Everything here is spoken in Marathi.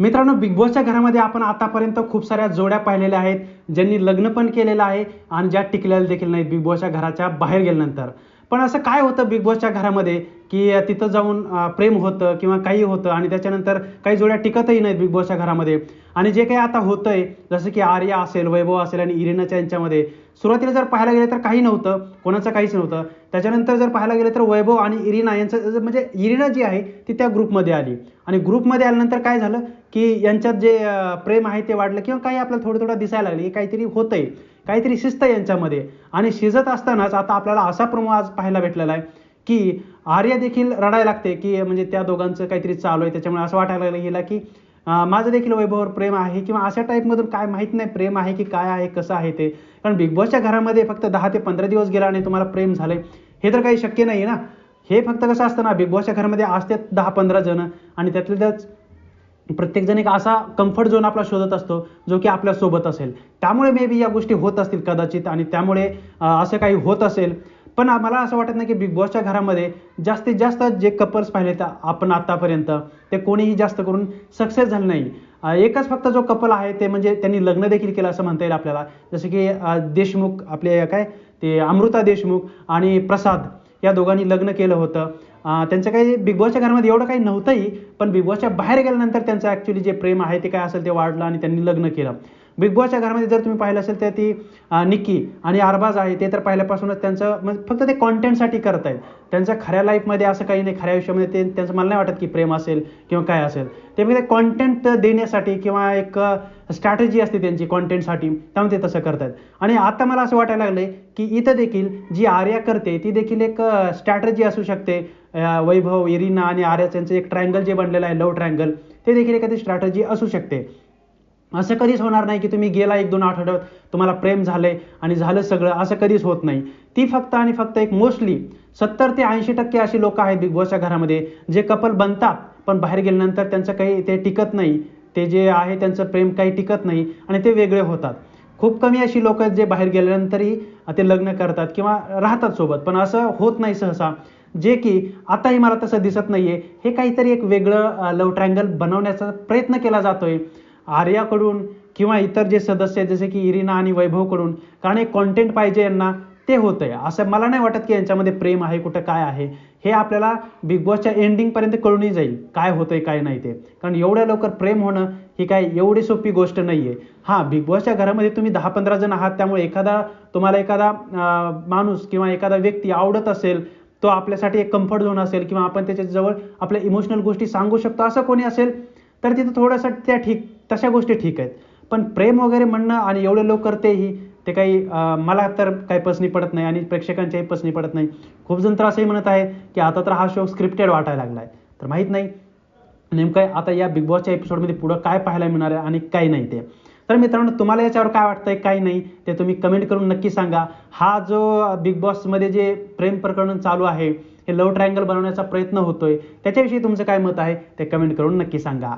मित्रांनो बिग बॉसच्या घरामध्ये आपण आतापर्यंत खूप साऱ्या जोड्या पाहिलेल्या आहेत ज्यांनी लग्न पण केलेलं आहे आणि ज्या टिकलेल्या देखील नाहीत बिग बॉसच्या घराच्या बाहेर गेल्यानंतर. पण असं काय होतं बिग बॉसच्या घरामध्ये? की तिथं जाऊन प्रेम होतं किंवा काही होतं आणि त्याच्यानंतर काही जोड्या टिकतही नाहीत बिग बॉसच्या घरामध्ये. आणि जे काही आता होतंय जसं की आर्या असेल वैभव असेल आणि इरिनाच्या यांच्यामध्ये सुरुवातीला जर पाहायला गेलं तर काही नव्हतं कोणाचं काहीच नव्हतं. त्याच्यानंतर जर पाहायला गेलं तर वैभव आणि इरिना यांचं म्हणजे इरिना जी आहे ती त्या ग्रुपमध्ये आली. आणि ग्रुपमध्ये आल्यानंतर काय झालं की यांच्यात जे प्रेम आहे ते वाढलं किंवा काही आपल्याला थोडं थोडं दिसायला लागले काहीतरी काहीतरी होतंय. काहीतरी शिस्त यांच्यामध्ये. आणि शिजत असतानाच आता आपल्याला असा प्रमो आज पाहायला भेटलेला आहे. की आर्य देखील रडायला लागते की म्हणजे त्या दोघांचं काहीतरी चालू आहे. त्याच्यामुळे असं वाटायला लागलं गेला की माझं देखील वैभववर प्रेम आहे किंवा अशा टाईपमधून काय माहीत नाही प्रेम आहे की काय आहे कसं आहे ते. कारण बिग बॉसच्या घरामध्ये फक्त दहा ते पंधरा दिवस गेला आणि तुम्हाला प्रेम झाले हे तर काही शक्य नाही आहे ना. हे फक्त कसं असतं ना बिग बॉसच्या घरामध्ये असतात दहा पंधरा जण आणि त्यातले त्याच प्रत्येकजण एक असा कम्फर्ट झोन आपला शोधत असतो जो की आपल्यासोबत असेल. त्यामुळे मे बी या गोष्टी होत असतील कदाचित आणि त्यामुळे असं काही होत असेल. पण मला असं वाटत नाही की बिग बॉसच्या घरामध्ये जास्तीत जास्त जे कपल्स पाहिले तर आपण आतापर्यंत ते कोणीही जास्त करून सक्सेस झाले नाही. एकच फक्त जो कपल आहे ते म्हणजे त्यांनी लग्न देखील केलं असं म्हणता येईल आपल्याला. जसं की देशमुख आपले काय? ते अमृता देशमुख आणि प्रसाद या दोघांनी लग्न केलं होतं. त्यांचं काही बिग बॉसच्या घरामध्ये एवढं काही नव्हतंही पण बिग बॉसच्या बाहेर गेल्यानंतर त्यांचं ॲक्च्युली जे प्रेम आहे ते काय असेल ते वाढलं आणि त्यांनी लग्न केलं. बिग बॉसच्या घरामध्ये जर तुम्ही पाहिलं असेल तर ती निक्की आणि अरबाज आहे ते तर पहिल्यापासूनच त्यांचं म्हणजे फक्त ते कॉन्टेंटसाठी करत आहेत. त्यांच्या खऱ्या लाईफमध्ये असं काही नाही खऱ्या आयुष्यामध्ये ते त्यांचं मला नाही वाटत की प्रेम असेल किंवा काय असेल. ते म्हणजे फक्त कॉन्टेंट देण्यासाठी किंवा एक स्ट्रॅटेजी असते त्यांची कॉन्टेंटसाठी त्यामुळे ते तसं करतात. आणि आता मला असं वाटायला लागलं आहे की इथं देखील जी आर्या करते ती देखील एक स्ट्रॅटर्जी असू शकते. वैभव इरिना आणि आर्या यांचं एक ट्रायंगल जे बनलेलं आहे लव ट्रायंगल ते देखील एखादी स्ट्रॅटर्जी असू शकते. असं कधीच होणार नाही की तुम्ही गेला एक दोन आठवड्यात तुम्हाला प्रेम झालंय आणि झालं सगळं असं कधीच होत नाही. ती फक्त आणि फक्त एक मोस्टली सत्तर ते ऐंशी टक्के अशी लोक आहेत बिग बॉसच्या घरामध्ये जे कपल बनतात पण बाहेर गेल्यानंतर त्यांचं काही ते टिकत नाही. ते जे आहे त्यांचं प्रेम काही टिकत नाही आणि ते वेगळे होतात. खूप कमी अशी लोक आहेत जे बाहेर गेल्यानंतरही ते लग्न करतात किंवा राहतात सोबत पण असं होत नाही सहसा. जे की आताही मला तसं दिसत नाहीये. हे काहीतरी एक वेगळं लव ट्रँगल बनवण्याचा प्रयत्न केला जातोय. आर्याकडून किंवा इतर जे सदस्य आहेत जसे की इरिना आणि वैभवकडून कारण एक कॉन्टेंट पाहिजे यांना ते होतंय. असं मला नाही वाटत की यांच्यामध्ये प्रेम आहे कुठं काय आहे. हे आपल्याला बिग बॉसच्या एंडिंगपर्यंत कळूनही जाईल काय होतंय काय नाही ते. कारण एवढ्या लवकर प्रेम होणं ही काय एवढी सोपी गोष्ट नाही आहे हां बिग बॉसच्या घरामध्ये तुम्ही दहा पंधरा जण आहात त्यामुळे एखादा तुम्हाला एखादा माणूस किंवा एखादा व्यक्ती आवडत असेल तो आपल्यासाठी एक कम्फर्ट झोन असेल किंवा आपण त्याच्याजवळ आपल्या इमोशनल गोष्टी सांगू शकतो असं कोणी असेल तर तिथं थोडंसं त्या ठीक तशा गोष्टी ठीक आहेत. पण प्रेम वगैरे म्हणणं आणि एवढे लवकर तेही ते काही मला तर काही पसनी पडत नाही आणि प्रेक्षकांच्याही पसनी पडत नाही. खूप जण तर असंही म्हणत आहे की आता तर हा शो स्क्रिप्टेड वाटायला लागला आहे तर माहीत नाही नेमकं आता या बिग बॉसच्या एपिसोडमध्ये पुढं काय पाहायला मिळणार आहे आणि काय नाही ते. तर मित्रांनो तुम्हाला याच्यावर काय वाटतंय काय नाही ते तुम्ही कमेंट करून नक्की सांगा. हा जो बिग बॉसमध्ये जे प्रेम प्रकरण चालू आहे हे लव ट्रायंगल बनवण्याचा प्रयत्न होतोय त्याच्याविषयी तुमचं काय मत आहे ते कमेंट करून नक्की सांगा.